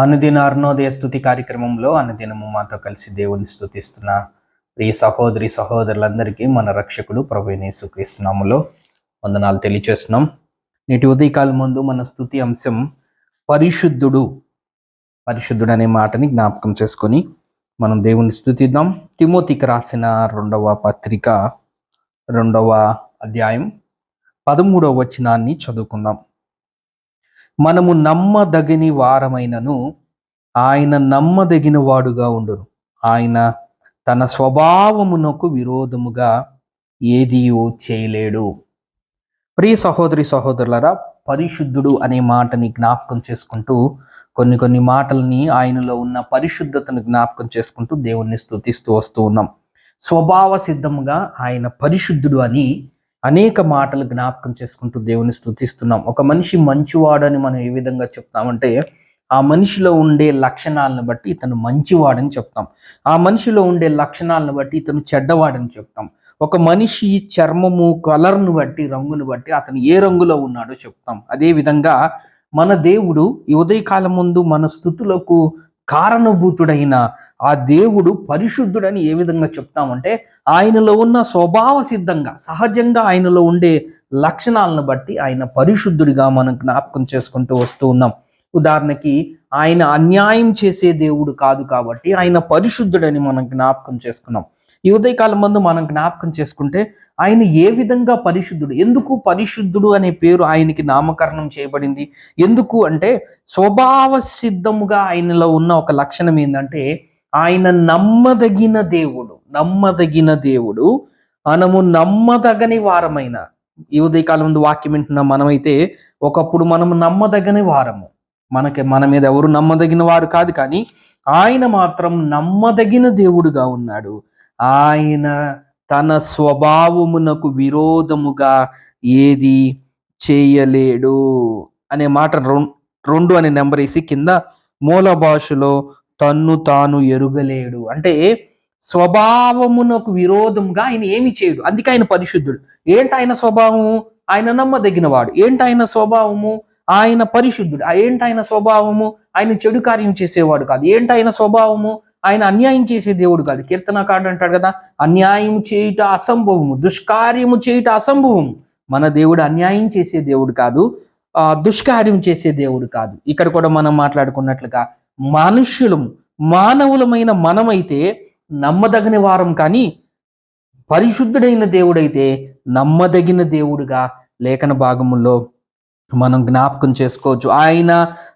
అనుదిన అర్ణోదయ స్థుతి కార్యక్రమంలో అనుదినము మాతో కలిసి దేవుని స్థుతిస్తున్న ప్రియ సహోదరి సహోదరులందరికీ మన రక్షకుడు ప్రవేణేశు క్రీస్తునాములో వందనాలు తెలియచేస్తున్నాం. నేటి ఉదయకాలం ముందు మన స్థుతి అంశం పరిశుద్ధుడు పరిశుద్ధుడు అనే మాటని జ్ఞాపకం చేసుకొని మనం దేవుని స్థుతిద్దాం తిమోతికి రాసిన రెండవ పత్రిక రెండవ అధ్యాయం పదమూడవ వచనాన్ని చదువుకుందాం. మనము నమ్మదగిని వారమైనను ఆయన నమ్మదగిన వాడుగా ఉండును. ఆయన తన స్వభావమునకు విరోధముగా ఏదియో చేయలేడు. ప్రియ సహోదరి సహోదరులరా పరిశుద్ధుడు అనే మాటని జ్ఞాపకం చేసుకుంటూ కొన్ని కొన్ని మాటల్ని ఆయనలో ఉన్న పరిశుద్ధతను జ్ఞాపకం చేసుకుంటూ దేవుణ్ణి స్థుతిస్తూ వస్తూ ఉన్నాం. స్వభావ సిద్ధముగా ఆయన పరిశుద్ధుడు అని అనేక మాటలు జ్ఞాపకం చేసుకుంటూ దేవుని స్థుతిస్తున్నాం ఒక మనిషి మంచివాడని మనం ఏ విధంగా చెప్తామంటే ఆ మనిషిలో ఉండే లక్షణాలను బట్టి ఇతను మంచివాడని చెప్తాం. ఆ మనిషిలో ఉండే లక్షణాలను బట్టి ఇతను చెడ్డవాడని చెప్తాం. ఒక మనిషి చర్మము కలర్ను బట్టి రంగును బట్టి అతను ఏ రంగులో ఉన్నాడో చెప్తాం. అదే విధంగా మన దేవుడు ఈ ఉదయకాలం ముందు మన స్థుతులకు కారణభూతుడైన ఆ దేవుడు పరిశుద్ధుడని ఏ విధంగా చెప్తామంటే ఆయనలో ఉన్న స్వభావ సిద్ధంగా సహజంగా ఆయనలో ఉండే లక్షణాలను బట్టి ఆయన పరిశుద్ధుడిగా మనం జ్ఞాపకం చేసుకుంటూ వస్తూ ఉన్నాం. ఉదాహరణకి ఆయన అన్యాయం చేసే దేవుడు కాదు కాబట్టి ఆయన పరిశుద్ధుడని మనం జ్ఞాపకం చేసుకున్నాం. ఈ ఉదయకాలం ముందు మనం జ్ఞాపకం చేసుకుంటే ఆయన ఏ విధంగా పరిశుద్ధుడు ఎందుకు పరిశుద్ధుడు అనే పేరు ఆయనకి నామకరణం చేయబడింది ఎందుకు అంటే స్వభావ సిద్ధముగా ఆయనలో ఉన్న ఒక లక్షణం ఏంటంటే ఆయన నమ్మదగిన దేవుడు నమ్మదగిన దేవుడు మనము నమ్మదగని వారమైన ఈ ఉదయకాలం ముందు వాక్యం వింటున్న మనమైతే ఒకప్పుడు మనము నమ్మదగని వారము. మనకి మన మీద ఎవరు నమ్మదగిన వారు కాదు కానీ ఆయన మాత్రం నమ్మదగిన దేవుడుగా ఉన్నాడు. ఆయన తన స్వభావమునకు విరోధముగా ఏది చేయలేడు అనే మాట రెండు అనే నెంబర్ వేసి కింద మూల భాషలో తన్ను తాను ఎరుగలేడు. అంటే స్వభావమునకు విరోధంగా ఆయన ఏమి చేయడు. అందుకే ఆయన పరిశుద్ధుడు. ఏంటి ఆయన స్వభావము? ఆయన నమ్మదగిన వాడు ఏంటి ఆయన స్వభావము? ఆయన పరిశుద్ధుడు. ఆ ఏంటి ఆయన స్వభావము? ఆయన చెడు కార్యం చేసేవాడు కాదు. ఏంటి ఆయన స్వభావము? ఆయన అన్యాయం చేసే దేవుడు కాదు. కీర్తనకాడు అంటాడు కదా అన్యాయం చేయుట అసంభవము దుష్కార్యము చేయుట అసంభవము. మన దేవుడు అన్యాయం చేసే దేవుడు కాదు దుష్కార్యం చేసే దేవుడు కాదు. ఇక్కడ కూడా మనం మాట్లాడుకున్నట్లుగా మనుష్యులం మానవులమైన మనమైతే నమ్మదగిన వారం కానీ పరిశుద్ధుడైన దేవుడైతే నమ్మదగిన దేవుడుగా లేఖన భాగముల్లో మనం జ్ఞాపకం చేసుకోవచ్చు. ఆయన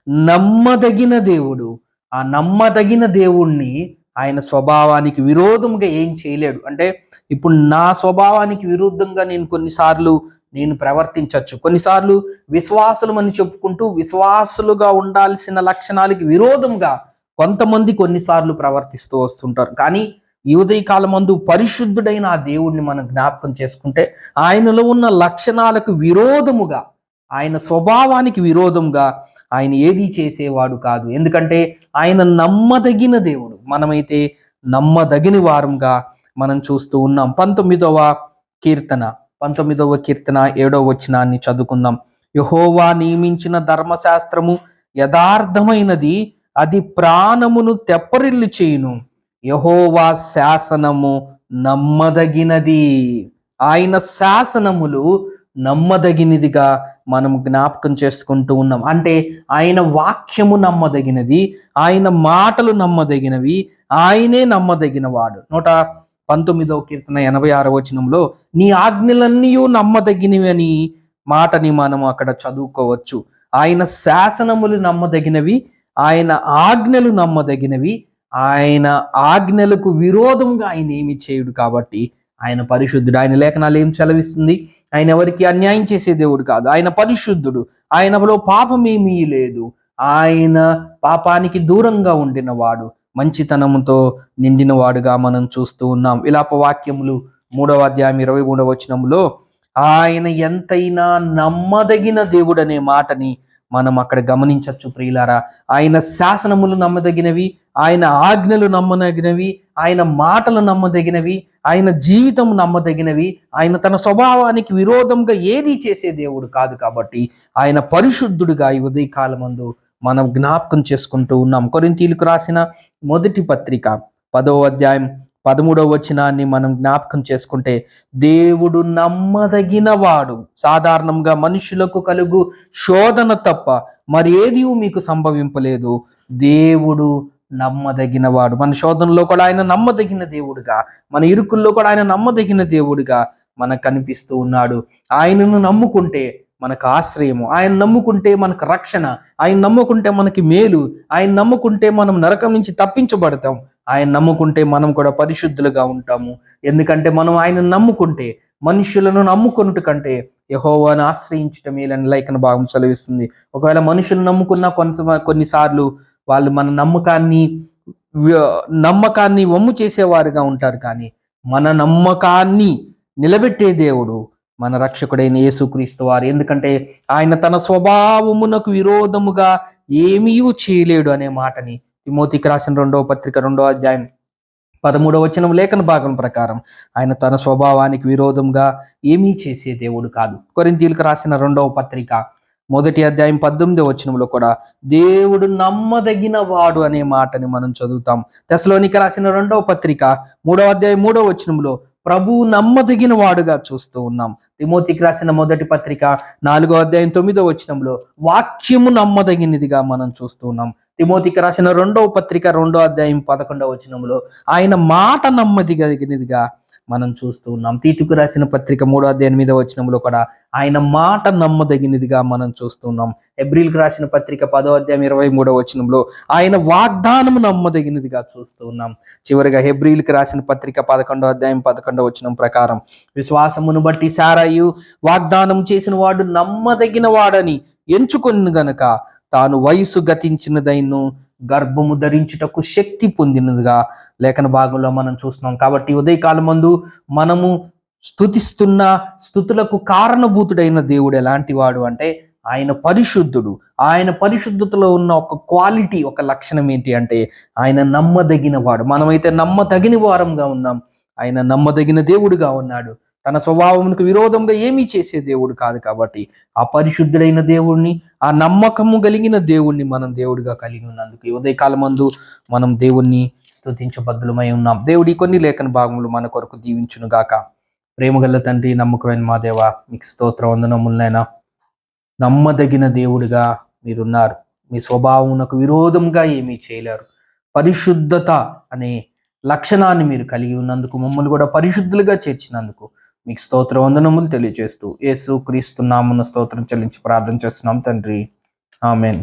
నమ్మదగిన దేవుడు. ఆ నమ్మదగిన దేవుణ్ణి ఆయన స్వభావానికి విరోధంగా ఏం చేయలేడు. అంటే ఇప్పుడు నా స్వభావానికి విరుద్ధంగా నేను కొన్నిసార్లు నేను ప్రవర్తించవచ్చు కొన్నిసార్లు విశ్వాసులు అని చెప్పుకుంటూ విశ్వాసులుగా ఉండాల్సిన లక్షణాలకి విరోధంగా కొంతమంది కొన్నిసార్లు ప్రవర్తిస్తూ వస్తుంటారు. కానీ ఈ ఉదయకాలం మందు పరిశుద్ధుడైన ఆ దేవుణ్ణి మనం జ్ఞాపకం చేసుకుంటే ఆయనలో ఉన్న లక్షణాలకు విరోధముగా ఆయన స్వభావానికి విరోధంగా ఆయన ఏది చేసేవాడు కాదు. ఎందుకంటే ఆయన నమ్మదగిన దేవుడు. మనమైతే నమ్మదగిన వారంగా మనం చూస్తూ ఉన్నాం. పంతొమ్మిదవ కీర్తన పంతొమ్మిదవ కీర్తన ఏడవ వచనాన్ని చదువుకుందాం. యహోవా నియమించిన ధర్మశాస్త్రము యథార్థమైనది. అది ప్రాణమును తెప్పరిల్లు చేయును. యహోవా శాసనము నమ్మదగినది. ఆయన శాసనములు నమ్మదగినదిగా మనం జ్ఞాపకం చేసుకుంటూ ఉన్నాం. అంటే ఆయన వాక్యము నమ్మదగినది ఆయన మాటలు నమ్మదగినవి ఆయనే నమ్మదగినవాడు. నూట పంతొమ్మిదవ కీర్తన ఎనభై ఆరో వచనంలో నీ ఆజ్ఞలన్నీ నమ్మదగినవి అని మాటని మనం అక్కడ చదువుకోవచ్చు. ఆయన శాసనములు నమ్మదగినవి ఆయన ఆజ్ఞలు నమ్మదగినవి ఆయన ఆజ్ఞలకు విరోధంగా ఆయన ఏమి చేయుడు కాబట్టి ఆయన పరిశుద్ధుడు ఆయన లేఖనాలు ఏం సెలవిస్తుంది? ఆయన ఎవరికి అన్యాయం చేసే దేవుడు కాదు. ఆయన పరిశుద్ధుడు. ఆయనలో పాపమేమీ లేదు. ఆయన పాపానికి దూరంగా ఉండినవాడు మంచితనముతో నిండినవాడుగా మనం చూస్తూ ఉన్నాం. ఇలాప వాక్యములు మూడవ అధ్యాయం ఇరవై మూడవ వచనంలో ఆయన ఎంతైనా నమ్మదగిన దేవుడనే మాటని మనం అక్కడ గమనించవచ్చు ప్రియులారా. ఆయన శాసనములు నమ్మదగినవి ఆయన ఆజ్ఞలు నమ్మదగినవి ఆయన మాటలు నమ్మదగినవి ఆయన జీవితం నమ్మదగినవి ఆయన తన స్వభావానికి విరోధంగా ఏది చేసే దేవుడు కాదు కాబట్టి ఆయన పరిశుద్ధుడుగా ఈ ఉదయకాలమందు మనం జ్ఞాపకం చేసుకుంటూ ఉన్నాం. కొరింతీలకు రాసిన మొదటి పత్రిక పదో అధ్యాయం పదమూడవ వచనాన్ని మనం జ్ఞాపకం చేసుకుంటే దేవుడు నమ్మదగినవాడు. సాధారణంగా మనుషులకు కలుగు శోధన తప్ప మరి ఏది మీకు సంభవింపలేదు. దేవుడు నమ్మదగినవాడు. మన శోధనలో కూడా ఆయన నమ్మదగిన దేవుడుగా. మన ఇరుకుల్లో కూడా ఆయన నమ్మదగిన దేవుడుగా మనకు కనిపిస్తూ ఉన్నాడు. ఆయనను నమ్ముకుంటే మనకు ఆశ్రయము. ఆయన నమ్ముకుంటే మనకు రక్షణ. ఆయన నమ్ముకుంటే మనకి మేలు. ఆయన నమ్ముకుంటే మనం నరకం నుంచి తప్పించబడతాం. ఆయన నమ్ముకుంటే మనం కూడా పరిశుద్ధులుగా ఉంటాము. ఎందుకంటే మనం ఆయన నమ్ముకుంటే మనుషులను నమ్ముకొనుట కంటే యహోవాను ఆశ్రయించటం మేలని లేఖన భాగం సెలవిస్తుంది. ఒకవేళ మనుషులు నమ్ముకున్న కొంత కొన్నిసార్లు వాళ్ళు మన నమ్మకాన్ని నమ్మకాన్ని వమ్ము చేసేవారుగా ఉంటారు కానీ మన నమ్మకాన్ని నిలబెట్టే దేవుడు మన రక్షకుడైన యేసుక్రీస్తు వారు. ఎందుకంటే ఆయన తన స్వభావమునకు విరోధముగా ఏమీ చేయలేడు అనే మాటని తిమోతికి రాసిన రెండవ పత్రిక రెండవ అధ్యాయం పదమూడవ వచనం లేఖన భాగం ప్రకారం ఆయన తన స్వభావానికి విరోధంగా ఏమీ చేసే దేవుడు కాదు. కొరింతీలకు రాసిన రెండవ పత్రిక మొదటి అధ్యాయం పద్దెనిమిదవ వచనంలో కూడా దేవుడు నమ్మదగిన వాడు అనే మాటని మనం చదువుతాం. తెసలోనికి రాసిన రెండవ పత్రిక మూడవ అధ్యాయం మూడవ వచనంలో ప్రభు నమ్మదగిన వాడుగా చూస్తూ ఉన్నాం. తిమోతికి రాసిన మొదటి పత్రిక నాలుగో అధ్యాయం తొమ్మిదో వచనంలో వాక్యము నమ్మదగినదిగా మనం చూస్తూ ఉన్నాం. తిమోతికి రాసిన రెండవ పత్రిక రెండో అధ్యాయం పదకొండవ వచనంలో ఆయన మాట నమ్మదగినదిగా మనం చూస్తూ ఉన్నాం. తీతుకు రాసిన పత్రిక మూడో అధ్యాయం మీద వచనంలో కూడా ఆయన మాట నమ్మదగినదిగా మనం చూస్తున్నాం ఎబ్రిల్కి రాసిన పత్రిక పదో అధ్యాయం ఇరవై మూడో వచనంలో ఆయన వాగ్దానము నమ్మదగినదిగా చూస్తూ ఉన్నాం. చివరిగా హెబ్రిల్కి రాసిన పత్రిక పదకొండో అధ్యాయం పదకొండో వచనం ప్రకారం విశ్వాసమును బట్టి సారాయు వాగ్దానం చేసిన వాడు నమ్మదగిన వాడని ఎంచుకొని గనక తాను వయసు గతించినదైను గర్భము ధరించుటకు శక్తి పొందినదిగా లేఖన భాగంలో మనం చూస్తున్నాం. కాబట్టి ఉదయకాలం మందు మనము స్తుతిస్తున్న స్థుతులకు కారణభూతుడైన దేవుడు ఎలాంటి వాడు అంటే ఆయన పరిశుద్ధుడు. ఆయన పరిశుద్ధతలో ఉన్న ఒక క్వాలిటీ ఒక లక్షణం ఏంటి అంటే ఆయన నమ్మదగిన వాడు మనమైతే నమ్మదగిన వారంగా ఉన్నాం. ఆయన నమ్మదగిన దేవుడుగా ఉన్నాడు. తన స్వభావమునకు విరోధంగా ఏమీ చేసే దేవుడు కాదు కాబట్టి ఆ పరిశుద్ధుడైన దేవుణ్ణి ఆ నమ్మకము కలిగిన దేవుణ్ణి మనం దేవుడిగా కలిగి ఉన్నందుకు ఈ ఉదయకాలం మందు మనం దేవుణ్ణి స్తుతించబద్దులమై ఉన్నాం. దేవుడి కొన్ని లేఖన భాగములు మన కొరకు దీవించునుగాక ప్రేమగల్ల తండ్రి నమ్మకమైన మా దేవ మీకు స్తోత్ర వందనములైనా నమ్మదగిన దేవుడిగా మీరున్నారు. మీ స్వభావమునకు విరోధంగా ఏమీ చేయలేరు. పరిశుద్ధత అనే లక్షణాన్ని మీరు కలిగి ఉన్నందుకు మమ్మల్ని కూడా పరిశుద్ధులుగా చేర్చినందుకు మీకు స్తోత్ర వందనములు తెలియజేస్తూ యేసు క్రీస్తు నామున స్తోత్రం చెల్లించి ప్రార్థన చేస్తున్నాం తండ్రి. ఆమెన్.